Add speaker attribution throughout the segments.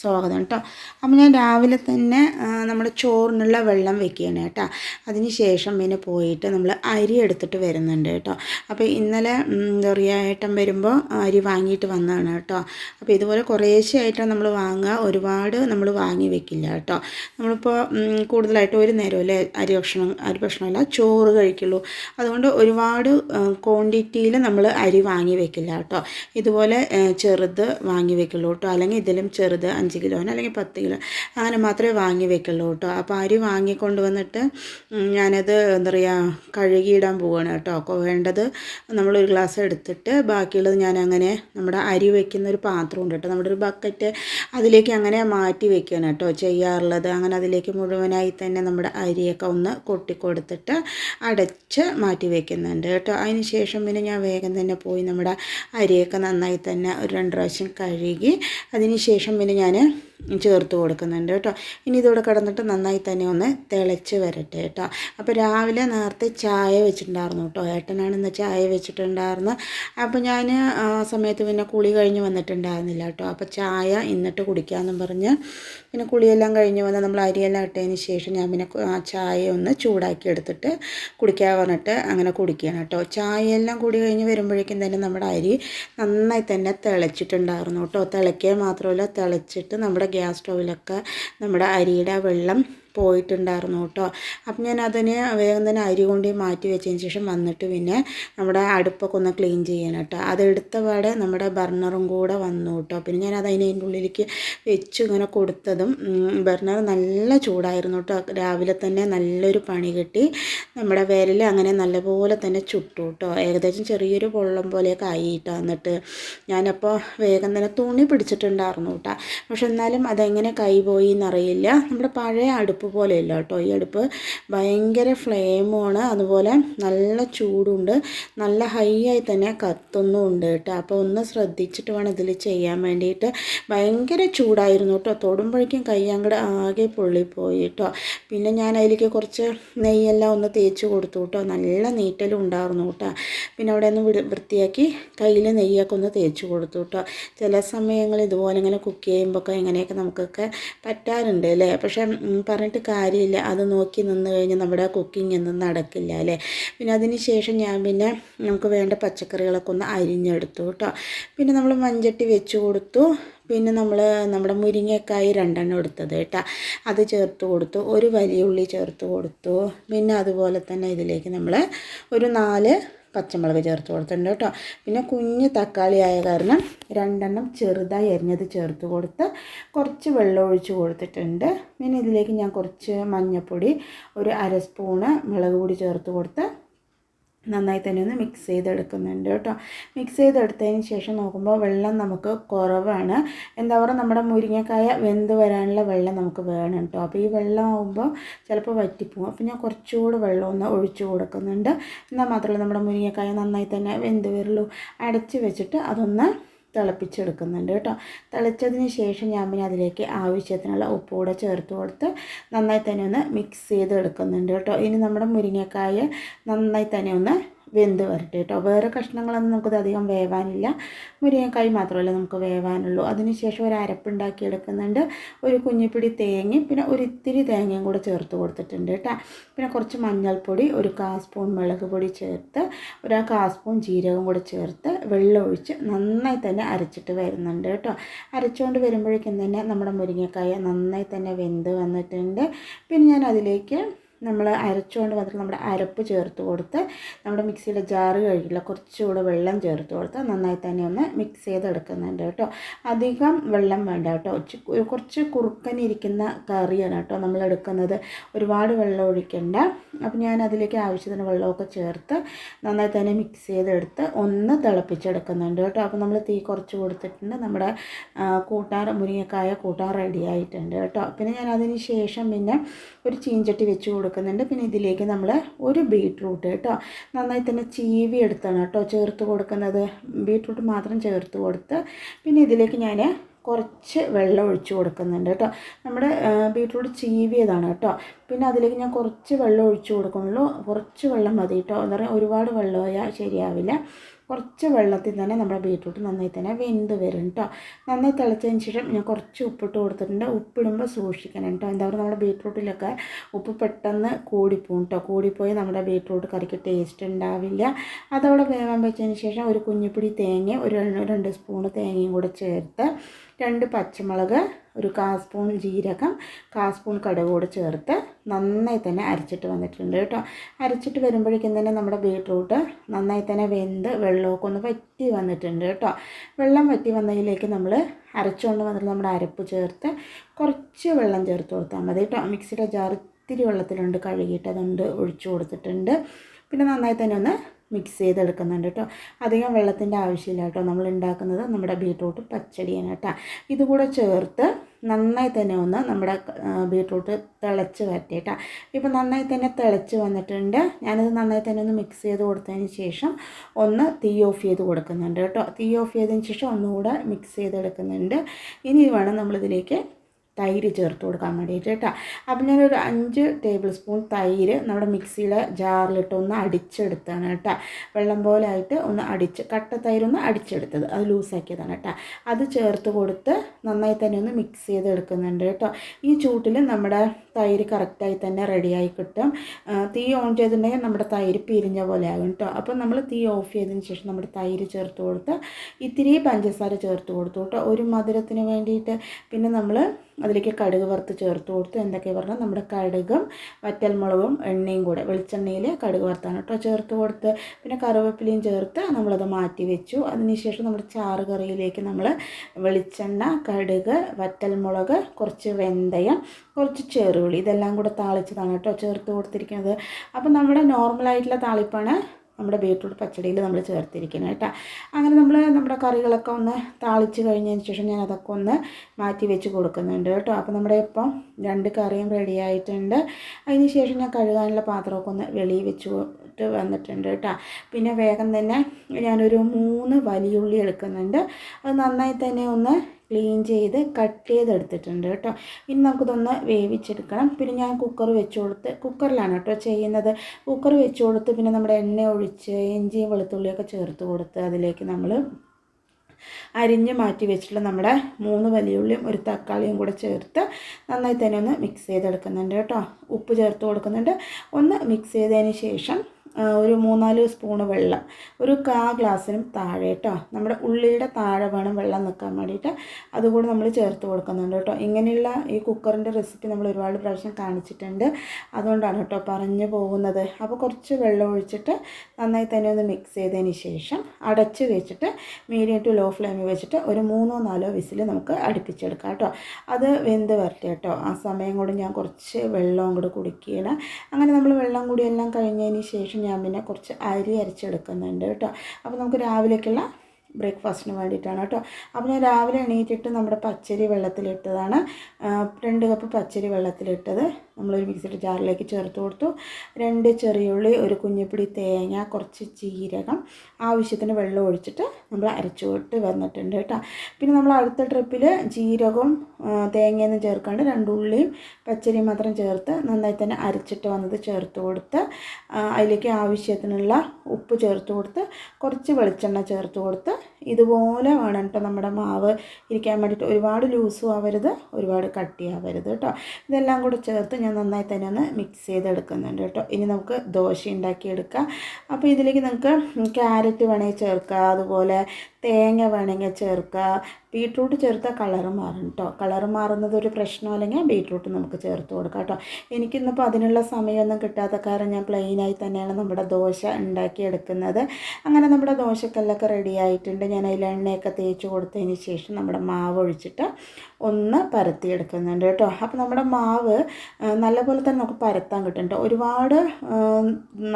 Speaker 1: സ്വാഗതം കേട്ടോ. അപ്പം ഞാൻ രാവിലെ തന്നെ നമ്മൾ ചോറിനുള്ള വെള്ളം വെക്കുകയാണ് കേട്ടോ. അതിന് ശേഷം പിന്നെ പോയിട്ട് നമ്മൾ അരി എടുത്തിട്ട് വരുന്നുണ്ട് കേട്ടോ. അപ്പോൾ ഇന്നലെ എന്താ പറയുക ഏട്ടൻ വരുമ്പോൾ അരി വാങ്ങിയിട്ട് വന്നതാണ് കേട്ടോ. അപ്പോൾ ഇതുപോലെ കുറേശ്ശേ ആയിട്ടാണ് നമ്മൾ വാങ്ങുക. ഒരുപാട് നമ്മൾ വാങ്ങി വെക്കില്ല കേട്ടോ. നമ്മളിപ്പോൾ കൂടുതലായിട്ട് ഒരു അല്ലേ അരി ഭക്ഷണം അരി ഭക്ഷണമല്ല ചോറ് കഴിക്കുള്ളൂ. അതുകൊണ്ട് ഒരുപാട് ക്വാണ്ടിറ്റിയിൽ നമ്മൾ അരി വാങ്ങി വെക്കില്ല കേട്ടോ. ഇതുപോലെ ചെറുത് വാങ്ങി വെക്കുള്ളൂ കേട്ടോ. അല്ലെങ്കിൽ ഇതിലും ചെറുത് അഞ്ച് കിലോന് അല്ലെങ്കിൽ പത്ത് കിലോ അങ്ങനെ മാത്രമേ വാങ്ങി വെക്കുള്ളൂ കേട്ടോ. അപ്പോൾ അരി വാങ്ങിക്കൊണ്ട് വന്നിട്ട് ഞാനത് എന്താ പറയുക കഴുകിയിടാൻ പോവുകയാണ് കേട്ടോ. വേണ്ടത് നമ്മളൊരു ഗ്ലാസ് എടുത്തിട്ട് ബാക്കിയുള്ളത് ഞാൻ അങ്ങനെ നമ്മുടെ അരി വെക്കുന്ന ഒരു പാത്രം ഉണ്ട് കേട്ടോ. നമ്മുടെ ഒരു ബക്കറ്റ് അതിലേക്ക് അങ്ങനെ മാറ്റി വെക്കുകയാണ് കേട്ടോ ചെയ്യാറുള്ളത്. അങ്ങനെ അതിലേക്ക് മുഴുവനായി തന്നെ നമ്മുടെ അരിയൊക്കെ ഒന്ന് കൊട്ടിക്കൊടുത്തിട്ട് അടച്ച് മാറ്റി വെക്കുന്നുണ്ട് കേട്ടോ. അതിന് ശേഷം പിന്നെ ഞാൻ വേഗം തന്നെ പോയി നമ്മുടെ അരിയൊക്കെ നന്നായി തന്നെ ഒരു രണ്ട് പ്രാവശ്യം കഴുകി അതിന് ശേഷം പിന്നെ ഞാൻ tane ചേർത്ത് കൊടുക്കുന്നുണ്ട് കേട്ടോ. ഇനി ഇതോടെ കിടന്നിട്ട് നന്നായി തന്നെ ഒന്ന് തിളച്ച് വരട്ടെ കേട്ടോ. അപ്പോൾ രാവിലെ നേരത്തെ ചായ വെച്ചിട്ടുണ്ടായിരുന്നു കേട്ടോ. ഏട്ടനാണ് ഇന്ന് ചായ വെച്ചിട്ടുണ്ടായിരുന്നു അപ്പോൾ ഞാൻ ആ സമയത്ത് പിന്നെ കുളി കഴിഞ്ഞ് വന്നിട്ടുണ്ടായിരുന്നില്ല കേട്ടോ. അപ്പോൾ ചായ ഇന്നിട്ട് കുടിക്കാമെന്നും പറഞ്ഞ് പിന്നെ കുളിയെല്ലാം കഴിഞ്ഞ് വന്ന് നമ്മൾ അരിയെല്ലാം ഇട്ടതിന് ശേഷം ഞാൻ പിന്നെ ആ ചായ ഒന്ന് ചൂടാക്കി എടുത്തിട്ട് കുടിക്കാൻ പറഞ്ഞിട്ട് അങ്ങനെ കുടിക്കുകയാണ് കേട്ടോ. ചായയെല്ലാം കൂടി കഴിഞ്ഞ് വരുമ്പോഴേക്കും തന്നെ നമ്മുടെ അരി നന്നായി തന്നെ തിളച്ചിട്ടുണ്ടായിരുന്നു കേട്ടോ. തിളയ്ക്കുക മാത്രമല്ല തിളച്ചിട്ട് നമ്മുടെ ഗ്യാസ് സ്റ്റൗവിലൊക്കെ നമ്മുടെ അരിയുടെ വെള്ളം പോയിട്ടുണ്ടായിരുന്നു കേട്ടോ. അപ്പം ഞാൻ അതിന് വേഗം തന്നെ അരി കൊണ്ട് മാറ്റി വെച്ചതിന് ശേഷം വന്നിട്ട് പിന്നെ നമ്മുടെ അടുപ്പൊക്കെ ഒന്ന് ക്ലീൻ ചെയ്യണം കേട്ടോ. അതെടുത്ത പാടെ നമ്മുടെ ബർണറും കൂടെ വന്നു കേട്ടോ. പിന്നെ ഞാൻ അത് അതിന്റെ ഉള്ളിലേക്ക് വെച്ച് ഇങ്ങനെ കൊടുത്തതും ബർണർ നല്ല ചൂടായിരുന്നു കേട്ടോ. രാവിലെ തന്നെ നല്ലൊരു പണി കിട്ടി. നമ്മുടെ വിരൽ അങ്ങനെ നല്ലപോലെ തന്നെ ചുട്ടു കേട്ടോ. ഏകദേശം ചെറിയൊരു പൊള്ളം പോലെയൊക്കെ ആയി കേട്ടോ എന്നിട്ട്. ഞാനപ്പോൾ വേഗം തന്നെ തുണി പിടിച്ചിട്ടുണ്ടായിരുന്നു കേട്ടോ. പക്ഷെ എന്നാലും അതെങ്ങനെ കൈ പോയി എന്നറിയില്ല. നമ്മുടെ പഴയ അടുപ്പ് പോലെയല്ല കേട്ടോ. ഈ അടുപ്പ് ഭയങ്കര ഫ്ലെയിമാണ് അതുപോലെ നല്ല ചൂടുണ്ട്. നല്ല ഹൈ ആയി തന്നെ കത്തുന്നുമുണ്ട് കേട്ടോ. അപ്പോൾ ഒന്ന് ശ്രദ്ധിച്ചിട്ട് വേണം ഇതിൽ ചെയ്യാൻ വേണ്ടിയിട്ട്. ഭയങ്കര ചൂടായിരുന്നു കേട്ടോ. തൊടുമ്പോഴേക്കും കൈ അങ്ങോട്ട് ആകെ പൊള്ളിപ്പോയി കേട്ടോ. പിന്നെ ഞാൻ അതിലേക്ക് കുറച്ച് നെയ്യെല്ലാം ഒന്ന് തേച്ച് കൊടുത്തു കേട്ടോ. നല്ല നീറ്റലും ഉണ്ടായിരുന്നു കേട്ടോ. പിന്നെ അവിടെ ഒന്ന് വൃത്തിയാക്കി കയ്യിൽ നെയ്യൊക്കെ ഒന്ന് തേച്ച് കൊടുത്തു കേട്ടോ. ചില സമയങ്ങളിൽ ഇതുപോലെ ഇങ്ങനെ കുക്ക് ചെയ്യുമ്പോഴൊക്കെ ഇങ്ങനെയൊക്കെ നമുക്കൊക്കെ പറ്റാറുണ്ട് അല്ലേ? പക്ഷേ ഉം, പറഞ്ഞിട്ട് കാര്യമില്ല. അത് നോക്കി നിന്ന് കഴിഞ്ഞാൽ നമ്മുടെ കുക്കിംഗ് ഒന്നും നടക്കില്ല അല്ലേ? പിന്നെ അതിന് ശേഷം ഞാൻ പിന്നെ നമുക്ക് വേണ്ട പച്ചക്കറികളൊക്കെ ഒന്ന് അരിഞ്ഞെടുത്തു കേട്ടോ. പിന്നെ നമ്മൾ മഞ്ചട്ടി വെച്ച് കൊടുത്തു. പിന്നെ നമ്മൾ നമ്മുടെ മുരിങ്ങക്കായി രണ്ടെണ്ണം എടുത്തത് കേട്ടോ. അത് ചേർത്ത് കൊടുത്തു. ഒരു വലിയ ഉള്ളി ചേർത്ത് കൊടുത്തു. പിന്നെ അതുപോലെ തന്നെ ഇതിലേക്ക് നമ്മൾ ഒരു നാല് പച്ചമുളക് ചേർത്ത് കൊടുത്തിട്ടുണ്ട് കേട്ടോ. പിന്നെ കുഞ്ഞ് തക്കാളി ആയ കാരണം രണ്ടെണ്ണം ചെറുതായി എരിഞ്ഞത് ചേർത്ത് കൊടുത്ത് കുറച്ച് വെള്ളം ഒഴിച്ച് കൊടുത്തിട്ടുണ്ട്. പിന്നെ ഇതിലേക്ക് ഞാൻ കുറച്ച് മഞ്ഞൾപ്പൊടി ഒരു അര സ്പൂണ് മുളക് പൊടി ചേർത്ത് കൊടുത്ത് നന്നായി തന്നെ ഒന്ന് മിക്സ് ചെയ്തെടുക്കുന്നുണ്ട് കേട്ടോ. മിക്സ് ചെയ്തെടുത്തതിന് ശേഷം നോക്കുമ്പോൾ വെള്ളം നമുക്ക് കുറവാണ്. എന്താ പറയുക നമ്മുടെ മുരിങ്ങക്കായ വെന്ത് വരാനുള്ള വെള്ളം നമുക്ക് വേണം കേട്ടോ. അപ്പോൾ ഈ വെള്ളം ആകുമ്പോൾ ചിലപ്പോൾ വറ്റിപ്പോകും അപ്പോൾ ഞാൻ കുറച്ചുകൂടി വെള്ളം ഒന്ന് ഒഴിച്ചു കൊടുക്കുന്നുണ്ട്. എന്നാൽ മാത്രമല്ല നമ്മുടെ മുരിങ്ങക്കായ നന്നായി തന്നെ വെന്ത് വരുള്ളൂ. അടച്ച് വെച്ചിട്ട് അതൊന്ന് തിളപ്പിച്ചെടുക്കുന്നുണ്ട് കേട്ടോ. തിളച്ചതിന് ശേഷം ഞാൻ പിന്നെ അതിലേക്ക് ആവശ്യത്തിനുള്ള ഉപ്പ് കൂടെ ചേർത്ത് കൊടുത്ത് നന്നായി തന്നെ ഒന്ന് മിക്സ് ചെയ്ത് എടുക്കുന്നുണ്ട് കേട്ടോ. ഇനി നമ്മുടെ മുരിങ്ങക്കായ നന്നായി തന്നെ ഒന്ന് വെന്ത് വരട്ടെ കേട്ടോ. വേറെ കഷ്ണങ്ങളൊന്നും നമുക്കത് അധികം വേവാനില്ല. മുരിങ്ങക്കായ് മാത്രമല്ല നമുക്ക് വേവാനുള്ളൂ. അതിനുശേഷം ഒരു അരപ്പുണ്ടാക്കി എടുക്കുന്നുണ്ട് ഒരു കുഞ്ഞിപ്പിടി തേങ്ങയും പിന്നെ ഒരു ഇത്തിരി തേങ്ങയും കൂടെ ചേർത്ത് കൊടുത്തിട്ടുണ്ട് കേട്ടോ. പിന്നെ കുറച്ച് മഞ്ഞൾപ്പൊടി ഒരു കാ സ്പൂൺ മുളക് പൊടി ചേർത്ത് ഒരു കാ സ്പൂൺ ജീരകം കൂടെ ചേർത്ത് വെള്ളം ഒഴിച്ച് നന്നായി തന്നെ അരച്ചിട്ട് വരുന്നുണ്ട് കേട്ടോ. അരച്ചുകൊണ്ട് വരുമ്പോഴേക്കും തന്നെ നമ്മുടെ മുരിങ്ങക്കായ നന്നായി തന്നെ വെന്ത് വന്നിട്ടുണ്ട്. പിന്നെ ഞാൻ അതിലേക്ക് നമ്മൾ അരച്ചുകൊണ്ട് വന്നിട്ട് നമ്മുടെ അരപ്പ് ചേർത്ത് കൊടുത്ത് നമ്മുടെ മിക്സിയുടെ ജാറ് കഴുകില്ല കുറച്ചുകൂടെ വെള്ളം ചേർത്ത് കൊടുത്ത് നന്നായി തന്നെ ഒന്ന് മിക്സ് ചെയ്തെടുക്കുന്നുണ്ട് കേട്ടോ. അധികം വെള്ളം വേണ്ട കേട്ടോ. കുറച്ച് കുറുക്കനിരിക്കുന്ന കറിയാണ് കേട്ടോ നമ്മൾ എടുക്കുന്നത്. ഒരുപാട് വെള്ളം ഒഴിക്കേണ്ട. അപ്പോൾ ഞാൻ അതിലേക്ക് ആവശ്യത്തിന് വെള്ളമൊക്കെ ചേർത്ത് നന്നായി തന്നെ മിക്സ് ചെയ്തെടുത്ത് ഒന്ന് തിളപ്പിച്ചെടുക്കുന്നുണ്ട് കേട്ടോ. അപ്പോൾ നമ്മൾ തീ കുറച്ച് കൊടുത്തിട്ടുണ്ട്. നമ്മുടെ കൂട്ടാർ മുരിങ്ങക്കായ കൂട്ടാൻ റെഡി ആയിട്ടുണ്ട് കേട്ടോ. പിന്നെ ഞാൻ അതിന് ശേഷം പിന്നെ ഒരു ചീഞ്ചട്ടി വെച്ച് കൊടുക്കുന്നുണ്ട്. പിന്നെ ഇതിലേക്ക് നമ്മൾ ഒരു ബീട്രൂട്ട് കേട്ടോ. നന്നായി തന്നെ ചീവി എടുത്താണ് കേട്ടോ ചേർത്ത് കൊടുക്കുന്നത്. ബീട്രൂട്ട് മാത്രം ചേർത്ത് കൊടുത്ത് പിന്നെ ഇതിലേക്ക് ഞാൻ കുറച്ച് വെള്ളം ഒഴിച്ച് കൊടുക്കുന്നുണ്ട് കേട്ടോ. നമ്മുടെ ബീട്രൂട്ട് ചീവിയതാണ് കേട്ടോ. പിന്നെ അതിലേക്ക് ഞാൻ കുറച്ച് വെള്ളം ഒഴിച്ച് കൊടുക്കുന്നുള്ളൂ. കുറച്ച് വെള്ളം മതി കേട്ടോ. എന്താ പറയുക ഒരുപാട് വെള്ളമായാൽ ശരിയാവില്ല. കുറച്ച് വെള്ളത്തിൽ തന്നെ നമ്മുടെ ബീട്രൂട്ട് നന്നായി തന്നെ വെന്ത് വരും കേട്ടോ നന്നായി തിളച്ചതിന് ശേഷം ഞാൻ കുറച്ച് ഉപ്പിട്ട് കൊടുത്തിട്ടുണ്ട്. ഉപ്പിടുമ്പോൾ സൂക്ഷിക്കണം കേട്ടോ എന്താ പറയുക നമ്മുടെ ബീട്രൂട്ടിലൊക്കെ ഉപ്പ് പെട്ടെന്ന് കൂടിപ്പോകും കേട്ടോ കൂടിപ്പോയി നമ്മുടെ ബീട്രൂട്ട് കറിക്ക് ടേസ്റ്റ് ഉണ്ടാവില്ല. അതവിടെ വേവാൻ വെച്ചതിന് ശേഷം ഒരു കുഞ്ഞിപ്പിടി തേങ്ങ ഒരു രണ്ട് സ്പൂണ് തേങ്ങയും കൂടെ ചേർത്ത് രണ്ട് പച്ചമുളക് ഒരു കാ സ്പൂൺ ജീരകം കാ സ്പൂൺ കടുക് കൂടെ ചേർത്ത് നന്നായി തന്നെ അരച്ചിട്ട് വന്നിട്ടുണ്ട് കേട്ടോ. അരച്ചിട്ട് വരുമ്പോഴേക്കും തന്നെ നമ്മുടെ ബീട്രൂട്ട് നന്നായി തന്നെ വെന്ത് വെള്ളമൊക്കെ ഒന്ന് വറ്റി വന്നിട്ടുണ്ട് കേട്ടോ. വെള്ളം വറ്റി വന്നതിലേക്ക് നമ്മൾ അരച്ചുകൊണ്ട് വന്നിട്ട് നമ്മുടെ അരപ്പ് ചേർത്ത് കുറച്ച് വെള്ളം ചേർത്ത് കൊടുത്താൽ മതി കേട്ടോ. മിക്സിയുടെ ജാർ ഇത്തിരി വെള്ളത്തിലുണ്ട് കഴുകിയിട്ട് അതുകൊണ്ട് ഒഴിച്ചു കൊടുത്തിട്ടുണ്ട്. പിന്നെ നന്നായി തന്നെ ഒന്ന് മിക്സ് ചെയ്തെടുക്കുന്നുണ്ട് കേട്ടോ. അധികം വെള്ളത്തിന്റെ ആവശ്യമില്ല കേട്ടോ. നമ്മൾ ഉണ്ടാക്കുന്നത് നമ്മുടെ ബീട്രൂട്ട് പച്ചടിയാണ് കേട്ടോ. ഇതുകൂടെ ചേർത്ത് നന്നായി തന്നെ ഒന്ന് നമ്മുടെ ബീട്രൂട്ട് തിളച്ച് വരട്ടെ ഇപ്പോൾ നന്നായി തന്നെ തിളച്ച് വന്നിട്ടുണ്ട്. ഞാനത് നന്നായി തന്നെ ഒന്ന് മിക്സ് ചെയ്ത് കൊടുത്തതിന് ശേഷം ഒന്ന് തീ ഓഫ് ചെയ്ത് കൊടുക്കുന്നുണ്ട് കേട്ടോ. തീ ഓഫ് ചെയ്തതിന് ശേഷം ഒന്നുകൂടെ മിക്സ് ചെയ്തെടുക്കുന്നുണ്ട്. ഇനി വേണം നമ്മളിതിലേക്ക് തൈര് ചേർത്ത് കൊടുക്കാൻ വേണ്ടിയിട്ട് കേട്ടോ. അപ്പം ഞാനൊരു അഞ്ച് ടേബിൾ സ്പൂൺ തൈര് നമ്മുടെ മിക്സിയിലെ ജാറിലിട്ട് ഒന്ന് അടിച്ചെടുത്താണ് കേട്ടോ. വെള്ളം പോലെ ആയിട്ട് ഒന്ന് അടിച്ച് കട്ട തൈരൊന്ന് അടിച്ചെടുത്തത്. അത് ലൂസാക്കിയതാണ് കേട്ടോ. അത് ചേർത്ത് കൊടുത്ത് നന്നായി തന്നെ ഒന്ന് മിക്സ് ചെയ്ത് എടുക്കുന്നുണ്ട് കേട്ടോ. ഈ ചൂട്ടിൽ നമ്മുടെ തൈര് കറക്റ്റായി തന്നെ റെഡിയായി കിട്ടും. തീ ഓൺ ചെയ്തിട്ടുണ്ടെങ്കിൽ നമ്മുടെ തൈര് പിരിഞ്ഞ പോലെ ആകും കേട്ടോ. അപ്പം നമ്മൾ തീ ഓഫ് ചെയ്തതിന് ശേഷം നമ്മുടെ തൈര് ചേർത്ത് കൊടുത്ത് ഇത്തിരി പഞ്ചസാര ചേർത്ത് കൊടുത്തു കേട്ടോ. ഒരു മധുരത്തിന് വേണ്ടിയിട്ട്. പിന്നെ നമ്മൾ അതിലേക്ക് കടുക് വറുത്ത് ചേർത്ത് കൊടുത്ത് എന്തൊക്കെ പറഞ്ഞാൽ നമ്മുടെ കടുകും വറ്റൽമുളകും എണ്ണയും കൂടെ വെളിച്ചെണ്ണയിൽ കടുക് വറുത്താണ് കേട്ടോ ചേർത്ത് കൊടുത്ത്. പിന്നെ കറിവേപ്പിലയും ചേർത്ത് നമ്മളത് മാറ്റി വെച്ചു. അതിനുശേഷം നമ്മുടെ ചാറ് കറിയിലേക്ക് നമ്മൾ വെളിച്ചെണ്ണ കടുക് വറ്റൽമുളക് കുറച്ച് വെന്തയം കുറച്ച് ചെറുള്ളി ഇതെല്ലാം കൂടെ താളിച്ചതാണ് കേട്ടോ ചേർത്ത് കൊടുത്തിരിക്കുന്നത്. അപ്പം നമ്മുടെ നോർമലായിട്ടുള്ള താളിപ്പാണ് നമ്മുടെ ബീട്രൂട്ട് പച്ചടിയിൽ നമ്മൾ ചേർത്തിരിക്കുന്നത് കേട്ടോ. അങ്ങനെ നമ്മൾ നമ്മുടെ കറികളൊക്കെ ഒന്ന് താളിച്ച് കഴിഞ്ഞതിന് ശേഷം ഞാൻ അതൊക്കെ ഒന്ന് മാറ്റി വെച്ച് കൊടുക്കുന്നുണ്ട് കേട്ടോ. അപ്പോൾ നമ്മുടെ ഇപ്പം രണ്ട് കറിയും റെഡി ആയിട്ടുണ്ട്. അതിന് ശേഷം ഞാൻ കഴുകാനുള്ള പാത്രമൊക്കെ ഒന്ന് വെളിയിൽ വെച്ച് വന്നിട്ടുണ്ട് കേട്ടോ. പിന്നെ വേഗം തന്നെ ഞാനൊരു മൂന്ന് വലിയുള്ളി എടുക്കുന്നുണ്ട്. അത് നന്നായി തന്നെ ഒന്ന് ക്ലീൻ ചെയ്ത് കട്ട് ചെയ്തെടുത്തിട്ടുണ്ട് കേട്ടോ. ഇനി നമുക്കിതൊന്ന് വേവിച്ചെടുക്കണം. പിന്നെ ഞാൻ കുക്കർ വെച്ച് കൊടുത്ത് കുക്കറിലാണ് കേട്ടോ ചെയ്യുന്നത്. കുക്കർ വെച്ച് കൊടുത്ത് പിന്നെ നമ്മുടെ എണ്ണ ഒഴിച്ച് ഇഞ്ചിയും വെളുത്തുള്ളിയൊക്കെ ചേർത്ത് കൊടുത്ത് അതിലേക്ക് നമ്മൾ അരിഞ്ഞ് മാറ്റി വെച്ചിട്ടുള്ള നമ്മുടെ മൂന്ന് വലിയുള്ളിയും ഒരു തക്കാളിയും കൂടെ ചേർത്ത് നന്നായി തന്നെ ഒന്ന് മിക്സ് ചെയ്തെടുക്കുന്നുണ്ട് കേട്ടോ. ഉപ്പ് ചേർത്ത് കൊടുക്കുന്നുണ്ട്. ഒന്ന് മിക്സ് ചെയ്തതിന് ശേഷം ഒരു മൂന്നാൽ സ്പൂണ് വെള്ളം. ഒരു കാ ഗ്ലാസ്സിനും താഴെ കേട്ടോ നമ്മുടെ ഉള്ളിയുടെ താഴെ വേണം വെള്ളം നിൽക്കാൻ വേണ്ടിയിട്ട്. അതുകൂടി നമ്മൾ ചേർത്ത് കൊടുക്കുന്നുണ്ട് കേട്ടോ ഇങ്ങനെയുള്ള ഈ കുക്കറിന്റെ റെസിപ്പി നമ്മൾ ഒരുപാട് പ്രാവശ്യം കാണിച്ചിട്ടുണ്ട്. അതുകൊണ്ടാണ് കേട്ടോ പറഞ്ഞു പോകുന്നത്. അപ്പോൾ കുറച്ച് വെള്ളം ഒഴിച്ചിട്ട് നന്നായി തന്നെ ഒന്ന് മിക്സ് ചെയ്തതിന് ശേഷം അടച്ച് വെച്ചിട്ട് മീഡിയം ടു ലോ ഫ്ലെയിമിൽ വെച്ചിട്ട് ഒരു മൂന്നോ നാലോ വിസിൽ നമുക്ക് അടുപ്പിച്ചെടുക്കാം കേട്ടോ അത് വെന്ത് വരട്ടെ കേട്ടോ ആ സമയം കൂടി ഞാൻ കുറച്ച് വെള്ളം കൂടി കുടിക്കുകയാണ്. അങ്ങനെ നമ്മൾ വെള്ളം കൂടി എല്ലാം കഴിഞ്ഞതിന് ശേഷം ഞാൻ പിന്നെ കുറച്ച് അരി അരച്ചെടുക്കുന്നുണ്ട് കേട്ടോ. അപ്പോൾ നമുക്ക് രാവിലേക്കുള്ള ബ്രേക്ക്ഫാസ്റ്റിന് വേണ്ടിയിട്ടാണ് കേട്ടോ. അപ്പോൾ ഞാൻ രാവിലെ എണീറ്റിട്ട് നമ്മുടെ പച്ചരി വെള്ളത്തിലിട്ടതാണ്. രണ്ട് കപ്പ് പച്ചരി വെള്ളത്തിലിട്ടത്. നമ്മളൊരു മിക്സിയുടെ ജാറിലേക്ക് ചേർത്ത് കൊടുത്തു. രണ്ട് ചെറിയുള്ളി ഒരു കുഞ്ഞുപിടി തേങ്ങ കുറച്ച് ജീരകം ആവശ്യത്തിന് വെള്ളം ഒഴിച്ചിട്ട് നമ്മൾ അരച്ചു വിട്ട് വന്നിട്ടുണ്ട് കേട്ടോ. പിന്നെ നമ്മൾ അടുത്ത ട്രിപ്പിൽ ജീരകവും തേങ്ങയൊന്നും ചേർക്കാണ്ട് രണ്ടുള്ളിയും പച്ചരിയും മാത്രം ചേർത്ത് നന്നായി തന്നെ അരച്ചിട്ട് വന്നത് ചേർത്ത് കൊടുത്ത് അതിലേക്ക് ആവശ്യത്തിനുള്ള ഉപ്പ് ചേർത്ത് കൊടുത്ത് കുറച്ച് വെളിച്ചെണ്ണ ചേർത്ത് കൊടുത്ത് ഇതുപോലെ വേണം കേട്ടോ നമ്മുടെ മാവ് ഇരിക്കാൻ വേണ്ടിയിട്ട്. ഒരുപാട് ലൂസും ആവരുത് ഒരുപാട് കട്ടിയാവരുത് കേട്ടോ. ഇതെല്ലാം കൂടെ ചേർത്ത് ഞാൻ നന്നായി തന്നെ ഒന്ന് മിക്സ് ചെയ്തെടുക്കുന്നുണ്ട് കേട്ടോ. ഇനി നമുക്ക് ദോശ ഉണ്ടാക്കിയെടുക്കാം. അപ്പോൾ ഇതിലേക്ക് നമുക്ക് ക്യാരറ്റ് വേണമെങ്കിൽ ചേർക്കുക അതുപോലെ തേങ്ങ വേണമെങ്കിൽ ചേർക്കുക. ബീട്രൂട്ട് ചേർത്താൽ കളറ് മാറും കേട്ടോ കളറ് മാറുന്നത് ഒരു പ്രശ്നം അല്ലെങ്കിൽ ബീട്രൂട്ട് നമുക്ക് ചേർത്ത് കൊടുക്കാം കേട്ടോ എനിക്കിന്നിപ്പോൾ അതിനുള്ള സമയമൊന്നും കിട്ടാത്ത കാരണം ഞാൻ പ്ലെയിനായി തന്നെയാണ് നമ്മുടെ ദോശ ഉണ്ടാക്കിയെടുക്കുന്നത്. അങ്ങനെ നമ്മുടെ ദോശക്കല്ലൊക്കെ റെഡി ആയിട്ടുണ്ട്. ഞാൻ അതിൽ എണ്ണയൊക്കെ തേച്ച് കൊടുത്തതിന് ശേഷം നമ്മുടെ മാവ് ഒഴിച്ചിട്ട് ഒന്ന് പരത്തിയെടുക്കുന്നുണ്ട് കേട്ടോ അപ്പോൾ നമ്മുടെ മാവ് നല്ലപോലെ തന്നെ നമുക്ക് പരത്താൻ കിട്ടും കേട്ടോ ഒരുപാട്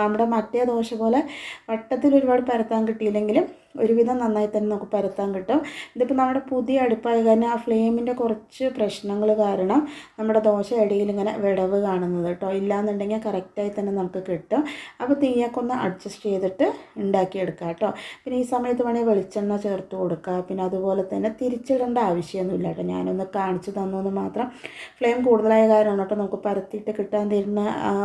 Speaker 1: നമ്മുടെ മറ്റേ ദോശ പോലെ വട്ടത്തിൽ ഒരുപാട് പരത്താൻ കിട്ടിയില്ലെങ്കിലും ഒരുവിധം നന്നായി തന്നെ നമുക്ക് പരത്താൻ കിട്ടും. ഇതിപ്പോൾ നമ്മുടെ പുതിയ അടുപ്പായ കാരണം ആ ഫ്ലെയിമിന്റെ കുറച്ച് പ്രശ്നങ്ങൾ കാരണം നമ്മുടെ ദോശ ഇടയിൽ ഇങ്ങനെ വിടവ് കാണുന്നത് കേട്ടോ. ഇല്ലാന്നുണ്ടെങ്കിൽ കറക്റ്റായി തന്നെ നമുക്ക് കിട്ടും. അപ്പോൾ തീയൊക്കെ ഒന്ന് അഡ്ജസ്റ്റ് ചെയ്തിട്ട് ഉണ്ടാക്കിയെടുക്കാം കേട്ടോ. പിന്നെ ഈ സമയത്ത് വേണമെങ്കിൽ വെളിച്ചെണ്ണ ചേർത്ത് കൊടുക്കുക പിന്നെ അതുപോലെ തന്നെ തിരിച്ചിടേണ്ട ആവശ്യമൊന്നുമില്ല കേട്ടോ. ഞാനൊന്ന് കാണിച്ചു തന്നു എന്ന് മാത്രം. ഫ്ലെയിം കൂടുതലായ കാരണമാണ് കേട്ടോ നമുക്ക് പരത്തിയിട്ട് കിട്ടാൻ തരുന്ന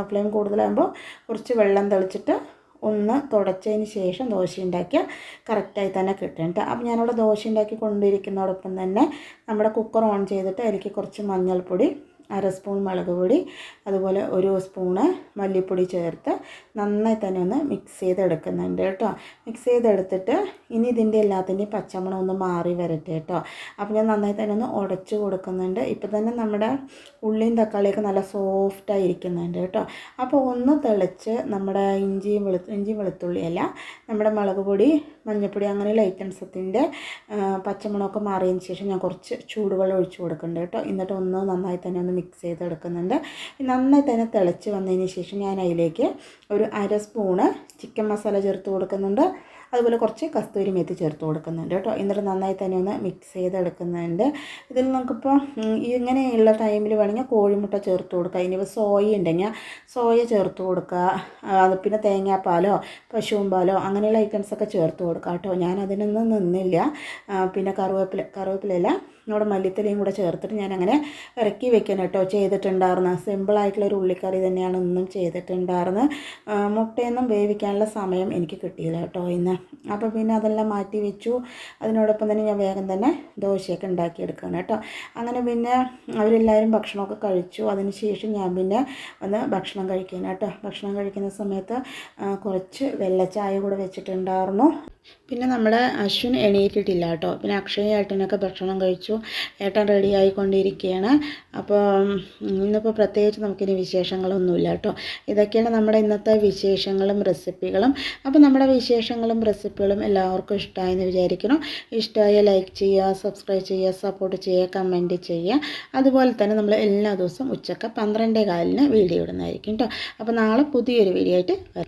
Speaker 1: ഫ്ലെയിം കൂടുതലാകുമ്പോൾ കുറച്ച് വെള്ളം തെളിച്ചിട്ട് ഒന്ന് തുടച്ചതിന് ശേഷം ദോശ ഉണ്ടാക്കിയാൽ കറക്റ്റായി തന്നെ കിട്ടും കേട്ടോ അപ്പം ഞാനിവിടെ ദോശ ഉണ്ടാക്കി കൊണ്ടിരിക്കുന്നതോടൊപ്പം തന്നെ നമ്മുടെ കുക്കർ ഓൺ ചെയ്തിട്ട് അതിലേക്ക് കുറച്ച് മഞ്ഞൾപ്പൊടി അര സ്പൂൺ മുളക് പൊടി അതുപോലെ ഒരു സ്പൂണ് മല്ലിപ്പൊടി ചേർത്ത് നന്നായി തന്നെ ഒന്ന് മിക്സ് ചെയ്തെടുക്കുന്നുണ്ട് കേട്ടോ. മിക്സ് ചെയ്തെടുത്തിട്ട് ഇനി ഇതിന്റെ എല്ലാത്തിന്റെയും പച്ചമണം ഒന്ന് മാറി വരട്ടെ കേട്ടോ. അപ്പോൾ ഞാൻ നന്നായി തന്നെ ഒന്ന് ഉടച്ചു കൊടുക്കുന്നുണ്ട്. ഇപ്പോൾ തന്നെ നമ്മുടെ ഉള്ളിയും തക്കാളിയൊക്കെ നല്ല സോഫ്റ്റായി ഇരിക്കുന്നുണ്ട് കേട്ടോ. അപ്പോൾ ഒന്ന് തിളച്ച് നമ്മുടെ ഇഞ്ചിയും വെളു ഇഞ്ചിയും വെളുത്തുള്ളിയല്ല നമ്മുടെ മുളക് പൊടി മഞ്ഞൾപ്പൊടി അങ്ങനെയുള്ള ഐറ്റംസത്തിന്റെ പച്ചമണമൊക്കെ മാറിയതിന് ശേഷം ഞാൻ കുറച്ച് ചൂടുവെള്ളം ഒഴിച്ചു കൊടുക്കുന്നുണ്ട് കേട്ടോ. എന്നിട്ട് ഒന്ന് നന്നായി തന്നെ ഒന്ന് മിക്സ് ചെയ്തെടുക്കുന്നുണ്ട് നന്നായി തന്നെ തിളച്ച് വന്നതിന് ശേഷം ഞാൻ അതിലേക്ക് ഒരു അര സ്പൂണ് ചിക്കൻ മസാല ചേർത്ത് കൊടുക്കുന്നുണ്ട്. അതുപോലെ കുറച്ച് കസ്തൂരി മെത്തി ചേർത്ത് കൊടുക്കുന്നുണ്ട് കേട്ടോ. എന്നിട്ട് നന്നായി തന്നെ ഒന്ന് മിക്സ് ചെയ്തെടുക്കുന്നുണ്ട് ഇതിൽ നമുക്കിപ്പോൾ ഇങ്ങനെയുള്ള ടൈമിൽ വേണമെങ്കിൽ കോഴിമുട്ട ചേർത്ത് കൊടുക്കുക ഇനിയിപ്പോൾ സോയ ഉണ്ടെങ്കിൽ സോയ ചേർത്ത് കൊടുക്കുക. അത് പിന്നെ തേങ്ങാപ്പാലോ പശുവും പാലോ അങ്ങനെയുള്ള ഐറ്റംസൊക്കെ ചേർത്ത് കൊടുക്കുക കേട്ടോ. ഞാനതിനൊന്നും നിന്നില്ല. പിന്നെ കറുവേപ്പില കറുവേപ്പിലല്ല നമ്മുടെ മല്ലിത്തലയും കൂടെ ചേർത്തിട്ട് ഞാൻ അങ്ങനെ ഇറക്കി വെക്കാൻ കേട്ടോ. ചെയ്തിട്ടുണ്ടായിരുന്നു. സിമ്പിളായിട്ടുള്ളൊരു ഉള്ളിക്കറി തന്നെയാണ് ഇന്നും ചെയ്തിട്ടുണ്ടായിരുന്നത്. മുട്ടയൊന്നും വേവിക്കാനുള്ള സമയം എനിക്ക് കിട്ടിയില്ല കേട്ടോ ഇന്ന്. അപ്പോൾ പിന്നെ അതെല്ലാം മാറ്റി വെച്ചു. അതിനോടൊപ്പം തന്നെ ഞാൻ വേഗം തന്നെ ദോശയൊക്കെ ഉണ്ടാക്കിയെടുക്കുകയാണ് കേട്ടോ. അങ്ങനെ പിന്നെ അവരെല്ലാവരും ഭക്ഷണമൊക്കെ കഴിച്ചു. അതിനുശേഷം ഞാൻ പിന്നെ വന്ന് ഭക്ഷണം കഴിക്കാൻ കേട്ടോ. ഭക്ഷണം കഴിക്കുന്ന സമയത്ത് കുറച്ച് വെള്ളച്ചായ കൂടെ വെച്ചിട്ടുണ്ടായിരുന്നു. പിന്നെ നമ്മുടെ അശ്വിൻ എണീറ്റിട്ടില്ല കേട്ടോ. പിന്നെ അക്ഷയ ഏട്ടനൊക്കെ ഭക്ഷണം കഴിച്ചു. ഏട്ടൻ റെഡി ആയിക്കൊണ്ടിരിക്കുകയാണ്. അപ്പോൾ ഇന്നിപ്പോൾ പ്രത്യേകിച്ച് നമുക്കിനി വിശേഷങ്ങളൊന്നുമില്ല കേട്ടോ. ഇതൊക്കെയാണ് നമ്മുടെ ഇന്നത്തെ വിശേഷങ്ങളും റെസിപ്പികളും. അപ്പോൾ നമ്മുടെ വിശേഷങ്ങളും റെസിപ്പികളും എല്ലാവർക്കും ഇഷ്ടമായെന്ന് വിചാരിക്കണം ഇഷ്ടമായ ലൈക്ക് ചെയ്യുക സബ്സ്ക്രൈബ് ചെയ്യുക സപ്പോർട്ട് ചെയ്യുക കമന്റ് ചെയ്യുക. അതുപോലെ തന്നെ നമ്മൾ എല്ലാ ദിവസവും ഉച്ചയ്ക്ക് പന്ത്രണ്ടേ കാലിന് വീഡിയോ ഇടുന്നതായിരിക്കും കേട്ടോ. അപ്പോൾ നാളെ പുതിയൊരു വീഡിയോ ആയിട്ട്